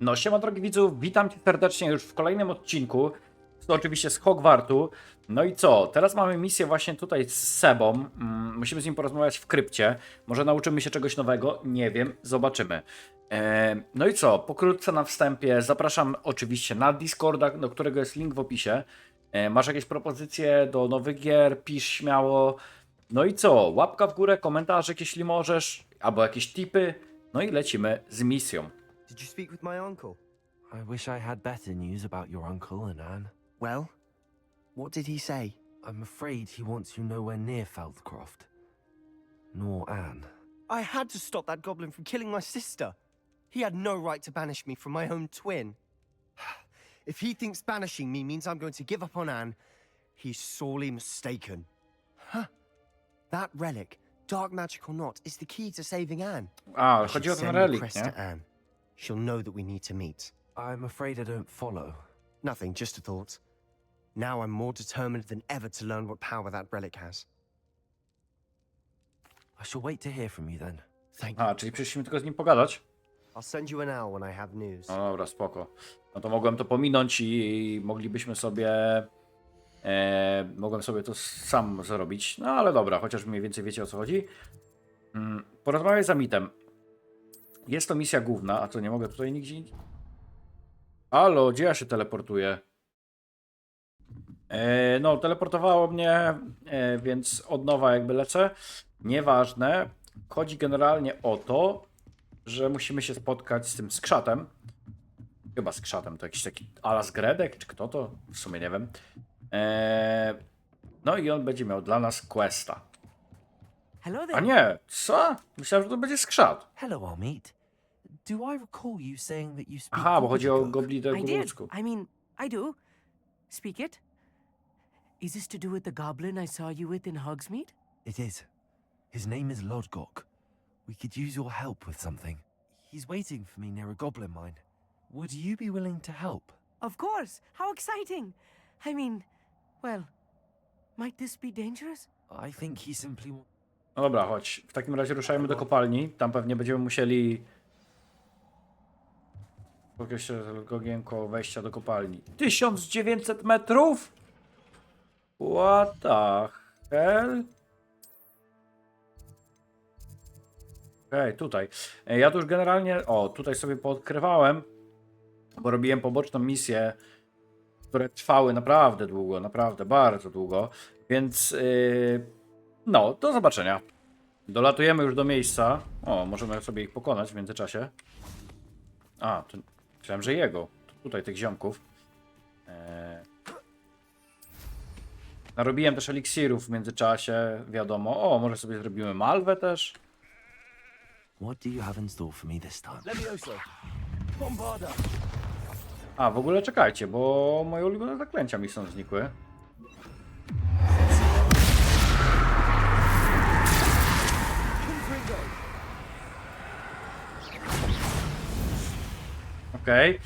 No siema drogi widzów, witam cię serdecznie już w kolejnym odcinku. To oczywiście z Hogwartu. No i co? Teraz mamy misję właśnie tutaj z Sebą. Mm, musimy z nim porozmawiać w krypcie. Może nauczymy się czegoś nowego? Nie wiem, zobaczymy. E, no i co? Pokrótce na wstępie zapraszam oczywiście na Discorda, do którego jest link w opisie. E, masz jakieś propozycje do nowych gier? Pisz śmiało. No i co? Łapka w górę, komentarzyk jeśli możesz, albo jakieś tipy. No i lecimy z misją. Did you speak with my uncle? I wish I had better news about your uncle and Anne. Well, what did he say? I'm afraid he wants you nowhere near Feldcroft. Nor Anne. I had to stop that goblin from killing my sister. He had no right to banish me from my own twin. If he thinks banishing me means I'm going to give up on Anne, he's sorely mistaken. Huh? That relic, dark magic or not, is the key to saving Anne. A, I should chodzi o ten send the relik, crest nie? Anne. She'll know that we need to meet. I'm afraid I don't follow. Nothing, just a thought. Now I'm more determined than ever to learn what power that relic has. I shall wait to hear from you then. Thank you. A, czyli przyszliśmy tylko z nim pogadać? I'll send you an owl when I have news. No dobra, spoko. No to mogłem to pominąć i moglibyśmy sobie... E, mogłem sobie to sam zrobić. No ale dobra, chociaż mniej więcej wiecie o co chodzi. Mm, porozmawiaj z Amitem. Jest to misja główna, a co, nie mogę tutaj nigdzie... Halo, gdzie ja się teleportuję? E, no, teleportowało mnie, e, więc od nowa jakby lecę. Nieważne. Chodzi generalnie o to, że musimy się spotkać z tym skrzatem. Chyba skrzatem, to jakiś taki Alas Gredek, czy kto to? W sumie nie wiem. Eee, no i on będzie miał dla nas questa. Hello A there. nie, co? Myślałem, że to będzie skrzat. Hello, Amit. Do I recall you saying that you speak Aha, bo chodzi o Gobbledygook? goblidę I did. ludzku. I mean, I do. Speak it. Is this to do with the goblin I saw you with in Hogsmeade? It is. His name is Lodgok. We could use your help with something. He's waiting for me near a goblin mine. Would you be willing to help? Of course. How exciting. I mean, well, might this be dangerous? I think he simply wa- No dobra, chodź. W takim razie ruszajmy do kopalni. Tam pewnie będziemy musieli... Jakieś ogienko wejścia do kopalni. 1900 metrów? What the hell? Okej, tutaj. E, Ja tu już generalnie, o, tutaj sobie poodkrywałem, bo robiłem poboczną misję, które trwały naprawdę długo, naprawdę bardzo długo, więc yy, no, do zobaczenia. Dolatujemy już do miejsca. O, możemy sobie ich pokonać w międzyczasie. A, to myślałem, że jego. To tutaj tych ziomków. Eee... Narobiłem też eliksirów w międzyczasie, wiadomo. O, może sobie zrobimy malwę też. What do you have in store for me this time? Levioso! Bombarda! A, w ogóle czekajcie, bo moje ulubione zaklęcia mi są znikły. Okej.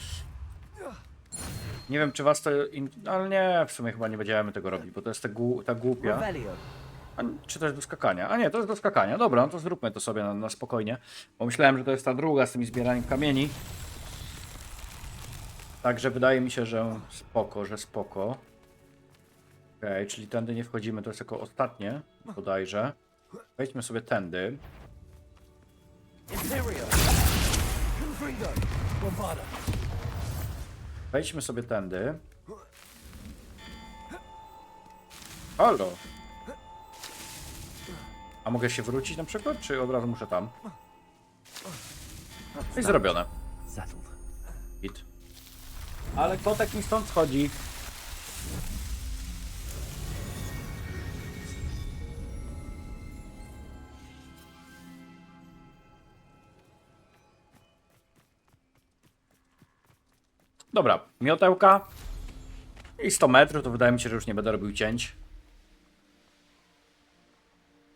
Nie wiem, czy was to... In... Ale nie, w sumie chyba nie będziemy tego robić, bo to jest ta, ta głupia. A, czy to jest do skakania? A nie, to jest do skakania. Dobra, no to zróbmy to sobie na, na spokojnie. Bo myślałem, że to jest ta druga z tymi zbieraniem kamieni. Także wydaje mi się, że spoko, że spoko. Okej, czyli tędy nie wchodzimy, to jest jako ostatnie, bodajże. Wejdźmy sobie tędy. Wejdźmy sobie tędy. Halo! A mogę się wrócić na przykład, czy od razu muszę tam? No i zrobione. Settled. Hit. Ale kotek mi stąd schodzi. Dobra, miotełka. I 100 metrów, to wydaje mi się, że już nie będę robił cięć.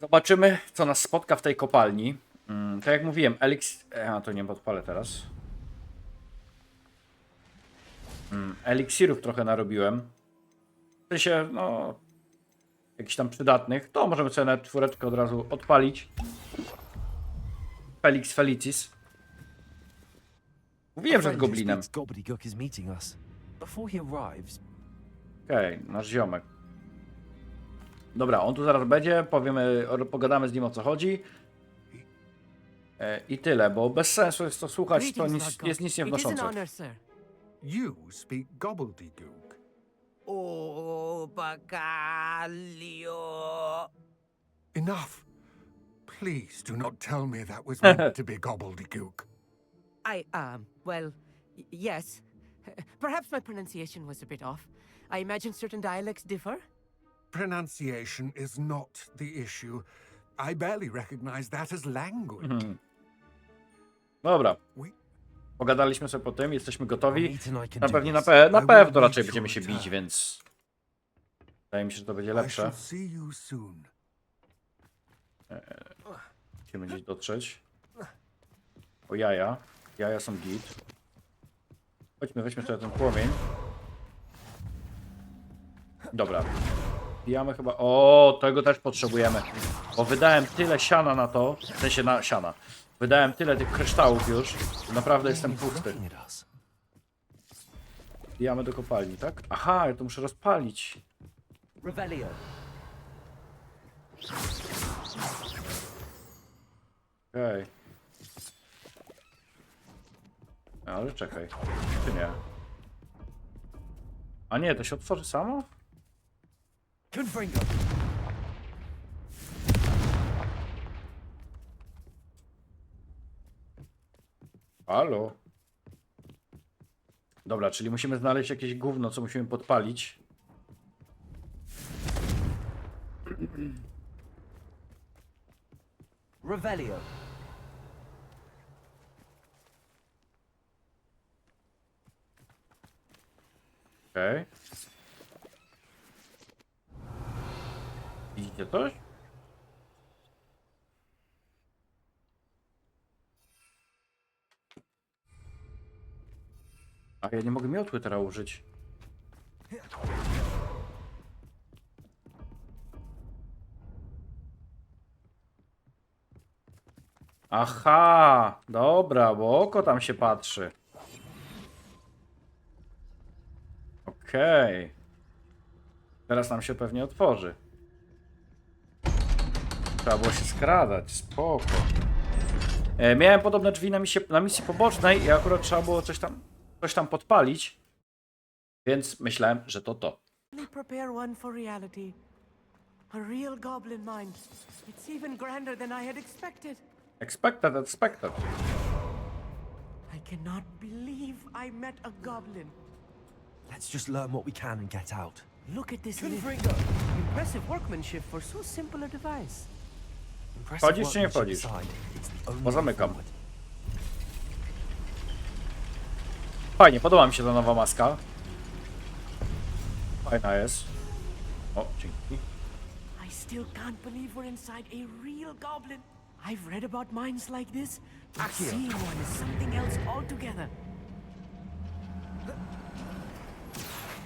Zobaczymy, co nas spotka w tej kopalni. Mm, tak jak mówiłem, Elix... A, to nie podpalę teraz. Mm, eliksirów trochę narobiłem. W sensie, no... Jakichś tam przydatnych. To możemy sobie na czwóreczkę od razu odpalić. Felix Felicis. Mówiłem, że goblinem. Gobbledygook is meeting us. Before he arrives, Okej, nasz ziomek. Dobra, on tu zaraz będzie, powiemy, o- pogadamy z nim o co chodzi. E, I tyle, bo bez sensu jest to słuchać, to nic, jest nic honor, sir. You speak gobbledygook. Oh, Bacalio. Enough. Please do not tell me that was meant to be gobbledygook. I, um, well, y- yes. Perhaps my pronunciation was a bit off. I imagine certain dialects differ. Pronunciation is not the issue. I barely recognize that as language. Mhm. Dobra, We, pogadaliśmy sobie po tym, jesteśmy gotowi. Na do pewnie na, pe na pewno raczej będziemy się to- bić, więc wydaje mi się, że to będzie I lepsze. shall see you soon. Musimy gdzieś dotrzeć. O jaja. Jaja są git. Chodźmy, weźmy sobie ten płomień. Że Bijamy chyba... O, tego też potrzebujemy. Bo wydałem tyle siana na to, w sensie na siana. Wydałem tyle tych kryształów już, że naprawdę jestem pusty. Bijamy do kopalni, tak? Aha, ja to muszę rozpalić. Revelio. Okej. Ale czekaj. Czy nie? A nie, to się otworzy samo? Halo? Dobra, czyli musimy znaleźć jakieś gówno, co musimy podpalić. Revelio. Okej. Widzicie coś? A ja nie mogę miotły teraz użyć. Aha, dobra, bo oko tam się patrzy. Okej. Teraz nam się pewnie otworzy. Trzeba było się skradać, spoko. E, miałem podobne drzwi na misji, na misji pobocznej i akurat trzeba było coś tam, coś tam podpalić. Więc myślałem, że to to. They prepare one for reality. A real goblin mind. It's even grander than I had expected. Expected, expected. I cannot believe I met a goblin. Let's just learn what we can and get out. Look at this lift. Impressive workmanship for so simple a device. Impressive Wchodzisz czy nie workmanship wchodzisz? aside, it's the only Bo way zamykam. forward. Fajnie, podoba mi się ta nowa maska. Fajna jest. O, dzięki. I still can't believe we're inside a real goblin. I've read about minds like this, but Accio. seeing one is something else altogether.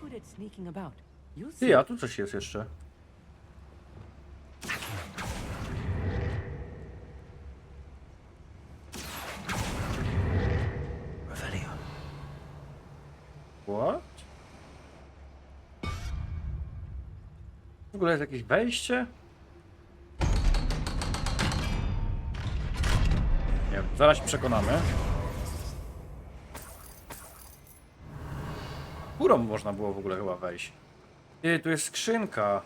good at sneaking about. You'll see. Ty, a tu coś jest jeszcze. What? W ogóle jest jakieś wejście? Zaraz się przekonamy. Górą można było w ogóle chyba wejść. Ty, tu jest skrzynka.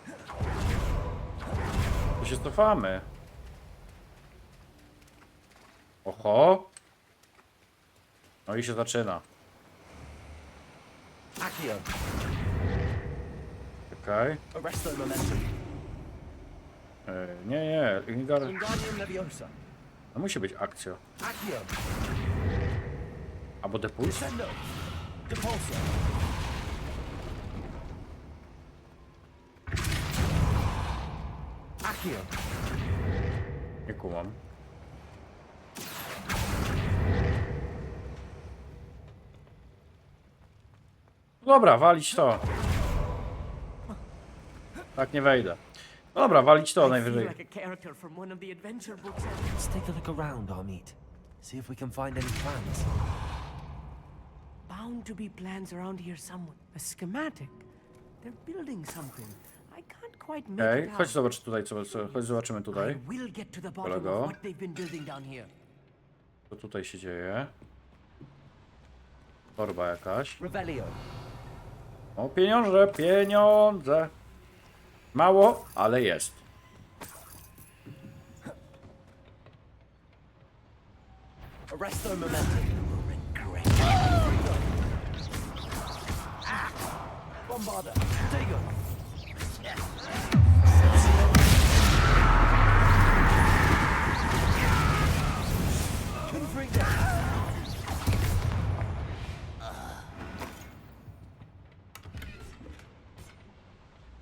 Tu się cofamy. Oho. No i się zaczyna. Arresto momentum. E, Nie, nie. No musi być akcja. Accio. Albo depuls? Descendo. Depulso. Accio. Nie kumam. Dobra, walić to. Tak nie wejdę. Dobra, walić to najwyżej. Let's take a look around, Armit. See if we can find any plans. Bound to be plans around here somewhere. A schematic. They're building something. I can't quite make Okej, it chodź out. zobacz tutaj, co, co, chodź zobaczymy I tutaj. will get to the bottom Kolego. of what they've been building down here. Co tutaj się dzieje? Torba jakaś. Revelio. O, pieniądze, pieniądze. Mało, ale jest. Arresto momentum. Bombarda.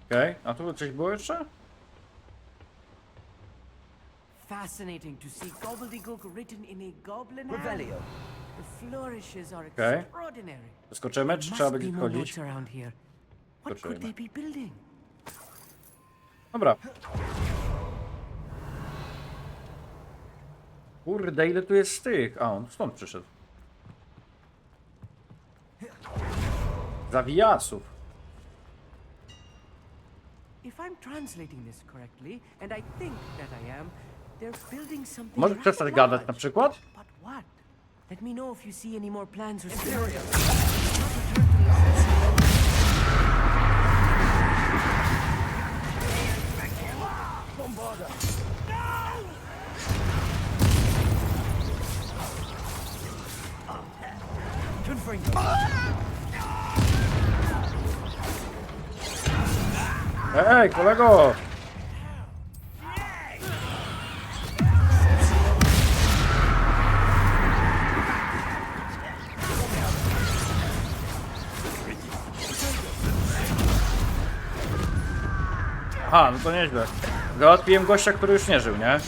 Okej, a tu coś było jeszcze? Fascinating to see gobbledygook written in a goblin. Revelio. The flourishes are Okay. extraordinary. Skoczymy, czy trzeba będzie. What could Skoczymy. Dobra. Kurde, ile tu jest z tych? A, on stąd przyszedł. Zawijasów. If I'm translating this correctly, and I think that I am, they're building something. Możesz rather przestać gadać na large. przykład? But what? Let me know if you see any more plans or Imperial. Ej, kolego! Aha, no to nieźle. Załatwiłem gościa, który już nie żył, nie?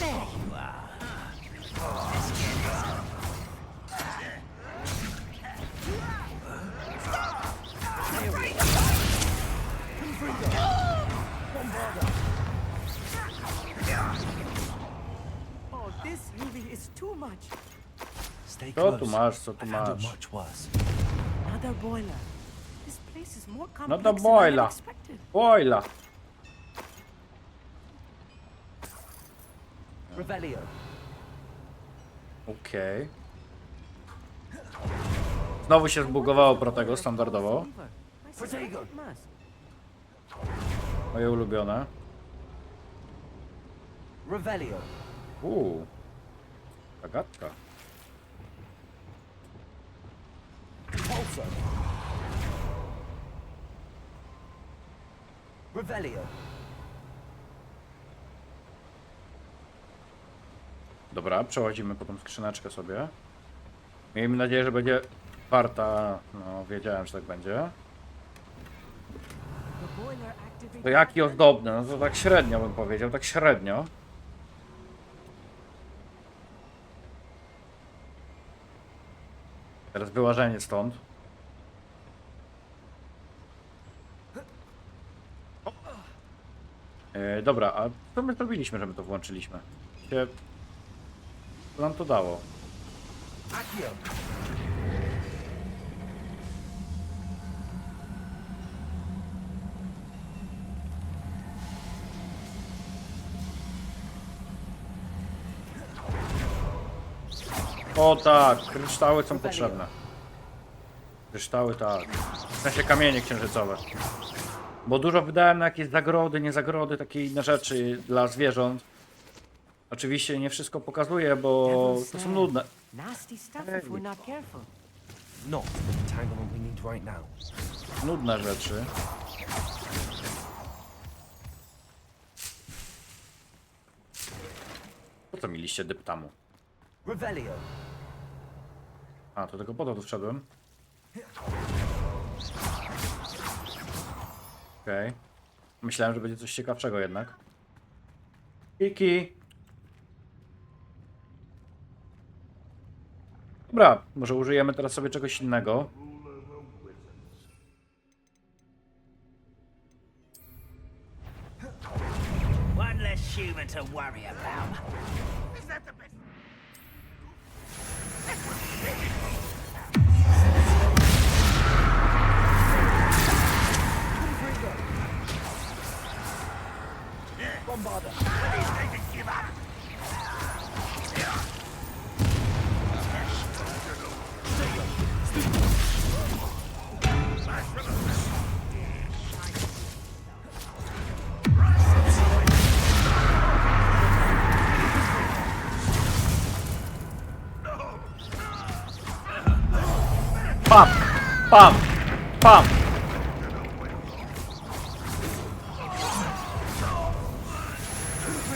Masz, co tu masz? much worse. Another boiler. This place is more complex Another than I boiler. expected. Ojla! Revelio. Okej. Znowu się zbugowało Protego standardowo. Moje ulubione. Revelio. Uuu. Zagadka. Pulso. Revelio. Dobra, przechodzimy po tą skrzyneczkę sobie. Miejmy nadzieję, że będzie warta. No, wiedziałem, że tak będzie. To jaki ozdobny? No to tak średnio bym powiedział, tak średnio. Teraz wyłażenie stąd. E, dobra, a co my zrobiliśmy, że my to włączyliśmy? Się... Co nam to dało? Accio. O tak, kryształy są potrzebne. Kryształy tak. W sensie kamienie księżycowe. Bo dużo wydałem na jakieś zagrody, niezagrody, takie inne rzeczy dla zwierząt. Oczywiście nie wszystko pokazuję, bo to są nudne. Nudne rzeczy. Po co mi liście dyptamu? Revelio. A, to tylko po to tu wszedłem. Okej. Myślałem, że będzie coś ciekawszego jednak. Kiki! Dobra, może użyjemy teraz sobie czegoś innego. One less human to worry about. Bombarder. Please make it give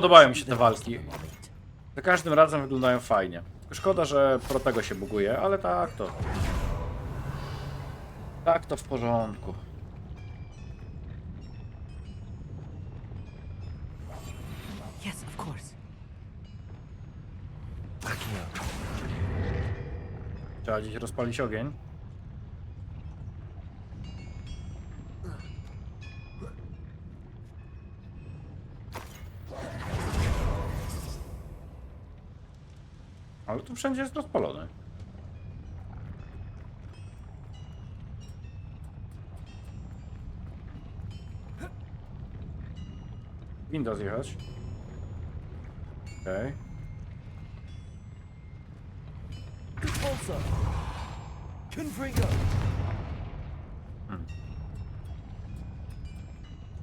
Podobają mi się te walki. Za każdym razem wyglądają fajnie. Szkoda, że Protego się buguje, ale tak to. Tak to w porządku. Yes, of course. Trzeba gdzieś rozpalić ogień. Ale tu wszędzie jest rozpalone. Winda zjechać. Okej. Repulsor. Confringo.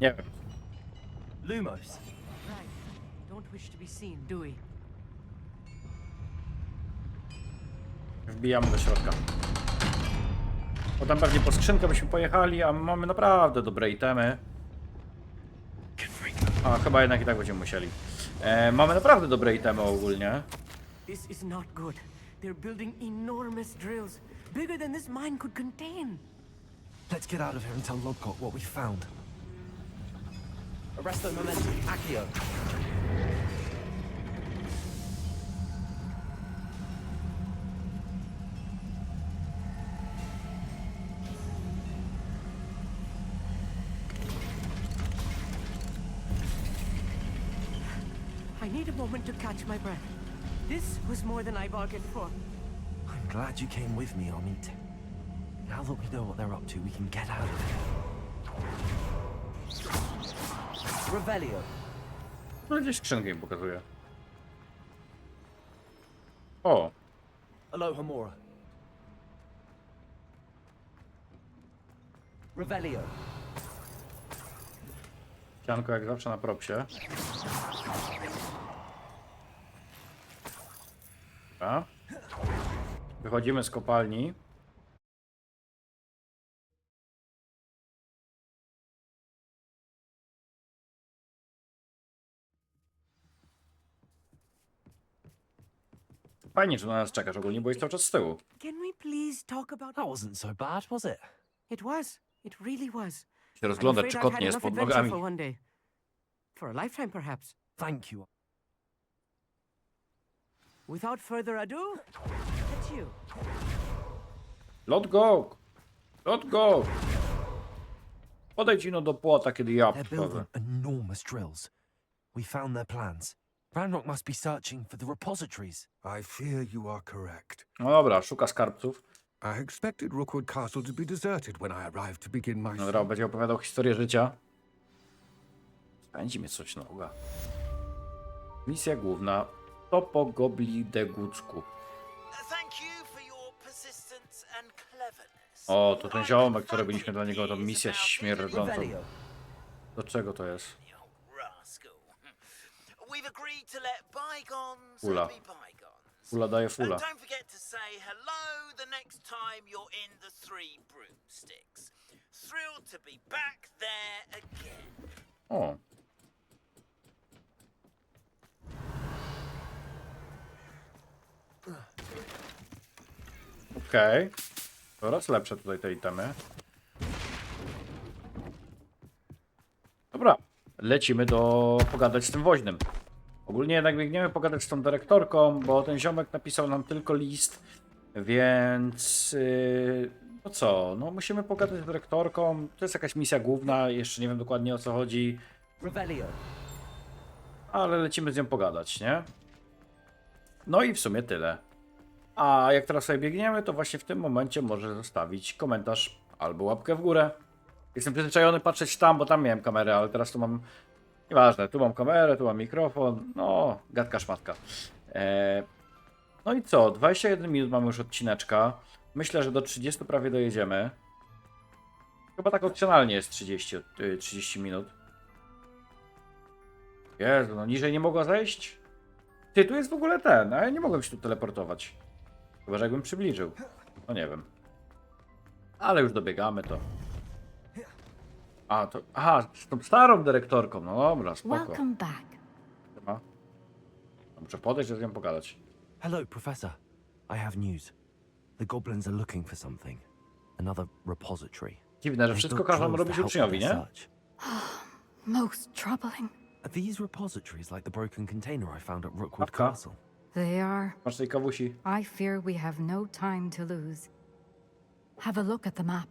Nie wiem. Lumos. Right. Don't wish to be seen, do we? Wbijamy do środka. Potem pewnie po skrzynkę byśmy pojechali, a mamy naprawdę dobre itemy. A chyba jednak i tak będziemy musieli. E, mamy naprawdę dobre itemy ogólnie. This is not good. They're building enormous drills, bigger than this mine could contain. Let's get out of here and tell Lodcock what we found. Arresto momentum. Accio. Moment to catch my breath. This was more than I bargained for. I'm glad you came with me, Amit. Now that we know what they're up to, we can get out of here. Revelio. No gdzieś skrzynkę im pokazuje. O, Alohomora. Revelio. sianko jak zawsze na propsie. Dobra. Wychodzimy z kopalni. Fajnie, że na nas czekasz. Ogólnie byłeś cały czas z tyłu. Can we please talk about... That wasn't so bad, was it? It was. It really was. Się afraid czy kot nie jest pod nogami. For a lifetime, perhaps. Thank you. Without further ado, it's you. Lot go! Lot go! Podejdź ino do płota, kiedy ja They're building enormous drills. We found their plans. Ranrock must be searching for the repositories. I fear you are correct. No dobra, szuka skarbców. I expected Rookwood Castle to be deserted when I arrived to begin my No dobra, będzie opowiadał historię życia. Spędzi mnie coś na uga. Misja główna. Topo Gobli de Gucku. Thank you for your persistence and cleverness. O, to ten ziomek, co robiliśmy dla niego, to misja śmierdząca. Do czego to jest? You rascal. We've agreed to let bygones Fula. be bygones. Fula daje And fula. don't forget to say hello the next time you're in the Three Broomsticks. Thrilled to be back there again. O. Okej. Coraz lepsze tutaj te itemy. Dobra. Lecimy do pogadać z tym woźnym. Ogólnie jednak biegniemy pogadać z tą dyrektorką, bo ten ziomek napisał nam tylko list, więc yy, no co, no musimy pogadać z dyrektorką. To jest jakaś misja główna, jeszcze nie wiem dokładnie o co chodzi. Revelio. Ale lecimy z nią pogadać, nie? No i w sumie tyle. A jak teraz sobie biegniemy, to właśnie w tym momencie może zostawić komentarz albo łapkę w górę. Jestem przyzwyczajony patrzeć tam, bo tam miałem kamerę, ale teraz tu mam... Nieważne, tu mam kamerę, tu mam mikrofon, no, gadka szmatka. Eee, no i co, 21 minut mamy już odcineczka. Myślę, że do 30 prawie dojedziemy. Chyba tak opcjonalnie jest 30, y, 30 minut. Jezu, no niżej nie mogła zejść? Ty, tu jest w ogóle ten, a ja nie mogłem się tu teleportować. Chyba, że jakbym przybliżył. No nie wiem. Ale już dobiegamy to. A, to... Aha, z tą starą dyrektorką. No dobra, spoko. Welcome back. Chyba. No, Muszę podejść, żeby z nią pogadać. Hello, Professor. I have news. The goblins are looking for something. Another repository. Dziwne, że wszystko każą robić uczniowi, nie? search. Most troubling. Are these repositories like the broken container I found at Rookwood. Castle? They are. Masz tej kawusi. I fear we have no time to lose. Have a look at the map.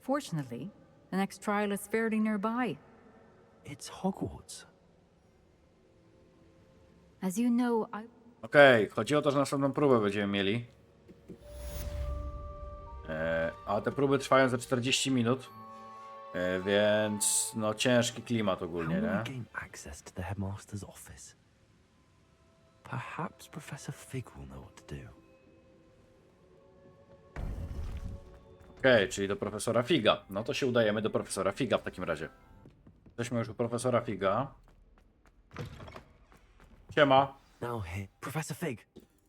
Fortunately, the next trial is fairly nearby. It's Hogwarts. As you know, I Okej, chodzi o to, że następną próbę będziemy mieli. E, a te próby trwają za 40 minut. E, więc no ciężki klimat How ogólnie, will nie? gain access to the headmaster's office? Perhaps Professor Fig will know what to do. Okej, czyli do profesora Figa. No to się udajemy do profesora Figa w takim razie. Jesteśmy już u profesora Figa. Siema. Now Professor Fig.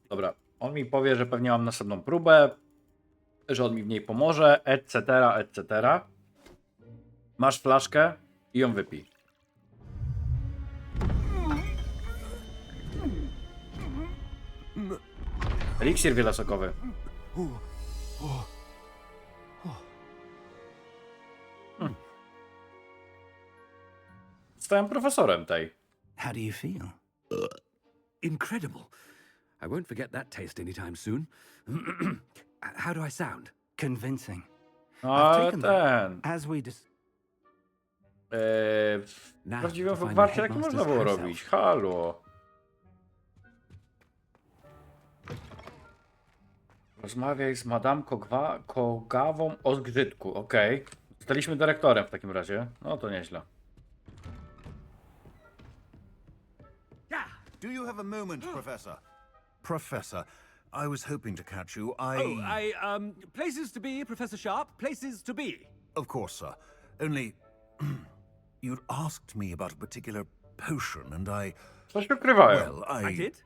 Dobra, on mi powie, że pewnie mam następną próbę, że on mi w niej pomoże, etc., etc. Masz flaszkę i ją wypij. Eliksir wielosokowy. Hmm. Zostałem profesorem tej. How do you feel? Incredible. I won't forget that taste anytime soon. How do I sound? Convincing. Them. ten. As we dis- Eee, w prawdziwym the tak można było robić. Halo. Rozmawiaj z Madame Kogwa, Kogawą o zgrzytku. Okej. Zostaliśmy dyrektorem w takim razie. No to nieźle. Do you have a moment, Professor? Professor, I was hoping to catch you. I. Oh, I, um, places to be, Professor Sharp. Places to be. Of course, sir. Only. you'd asked me about a particular potion, and I. Coś ukrywają. Well, I. I did?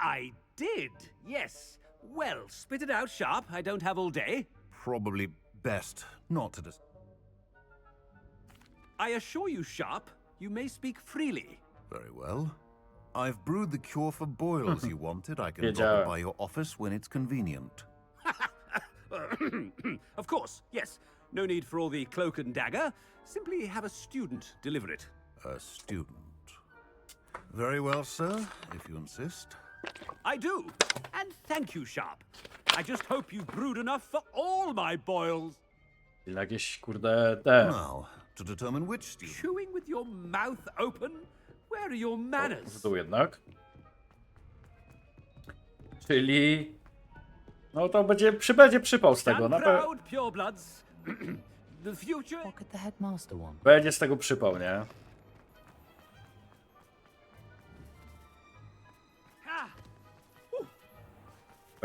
I did, yes. Well, spit it out, Sharp. I don't have all day. Probably best not to dis. I assure you, Sharp, you may speak freely. Very well. I've brewed the cure for boils you wanted. I can drop Wiedziałem. it by your office when it's convenient. of course, yes. No need for all the cloak and dagger. Simply have a student deliver it. A student. Very well, sir, if you insist. I do. And thank you, Sharp. I just hope you've brewed enough for all my boils. Jakieś kurde te. Now, to determine which steel. Chewing with your mouth open? Where are your W manners? dół jednak. Czyli. No to będzie, przybędzie przypał z tego. Stand Na pe- proud, purebloods. the future What could the headmaster want? będzie z tego przypał, nie?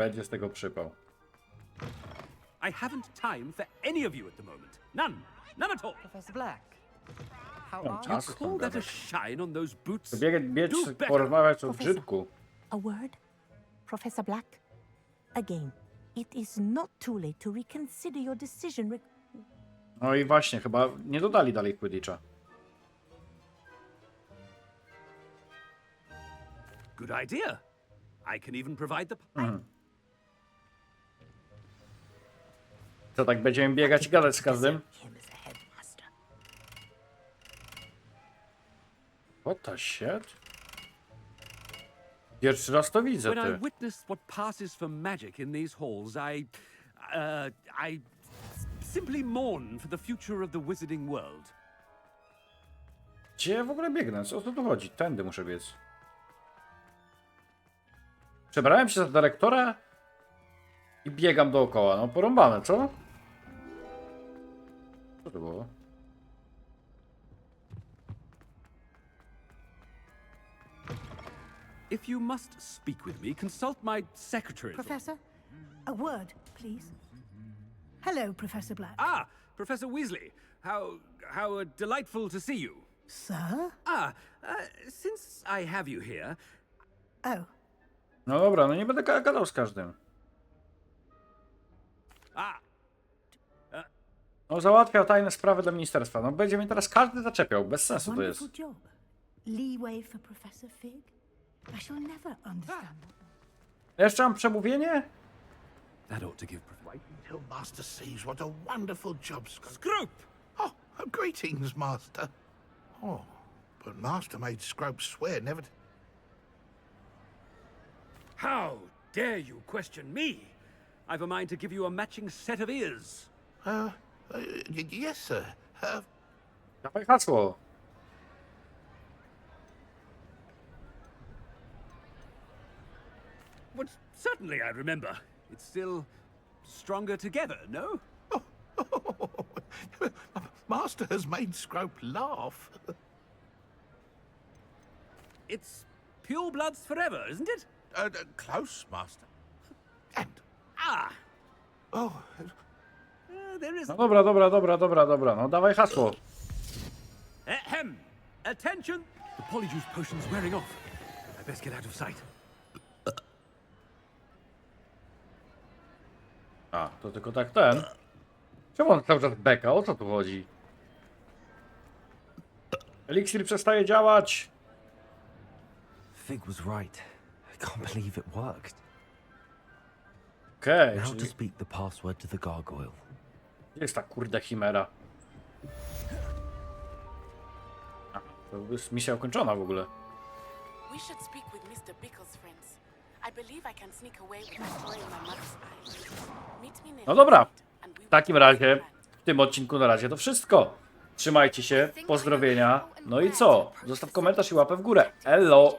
Będzie z tego przypał. I haven't time for any of you at the moment. None. None at all. Professor Black, how Mam are You tą call that a gadać. shine on those boots? Biegać, biec, Do better. porozmawiać o Profesor. brzydku. A word? Professor Black? Again, it is not too late to reconsider your decision. Re- No i właśnie, chyba nie dodali dalej Quidditcha. Good idea. I can even provide the. Mhm. Co tak będziemy biegać i gadać z każdym? What the shit? Pierwszy raz to widzę, When I ty. witness what passes for magic in these halls, I. Uh, I simply mourn for the future of the wizarding world. Gdzie ja w ogóle biegnę? Co o co tu chodzi? Tędy muszę biec. Przebrałem się za dyrektora i biegam dookoła. No porąbane, co? Co to było? If you must speak with me, consult my secretaries. Professor, a word, please. Hello, Professor Black. Ah, Professor Weasley. How how uh, delightful to see you. Sir? Ah, uh, since I have you here, Oh, No dobra, no nie będę ga- gadał z każdym. Ah, No załatwiał tajne sprawy dla ministerstwa. No będzie mnie teraz każdy zaczepiał. Bez sensu to jest. wonderful job. Leeway for Professor Fig? I shall never understand. Jeszcze mam przemówienie? that ought to give. Wait until Master sees what a wonderful job Scrope. Scrope. Oh, oh, greetings, Master. Oh, but Master made Scrope swear never to. How dare you question me? I've a mind to give you a matching set of ears. Uh, uh yes, sir. Uh, Dawaj hasło. But certainly I remember. It's still stronger together, no? Master has made Scrope laugh. It's pure bloods forever, isn't it? Uh, uh, close, Master. And Ah, oh, uh, there is. No dobra, dobra, dobra, dobra, dobra. No dawaj hasło. Ahem! Attention! The polyjuice potion's wearing off. I best get out of sight. A, to tylko tak ten. Czemu on cały czas beka? O co tu chodzi? Eliksir przestaje działać. Fig was right. I can't believe it worked. Okej, Now to czyli speak the password to the gargoyle. gdzie jest ta kurde chimera? A, to jest misja ukończona w ogóle. We should speak with Mr. Bickle's friends. I believe I can sneak away with my toy in my mother's eye. Meet me near No dobra, and we w takim razie w tym odcinku na razie to wszystko. Trzymajcie się, pozdrowienia. No i co? Zostaw komentarz i łapę w górę. Elo!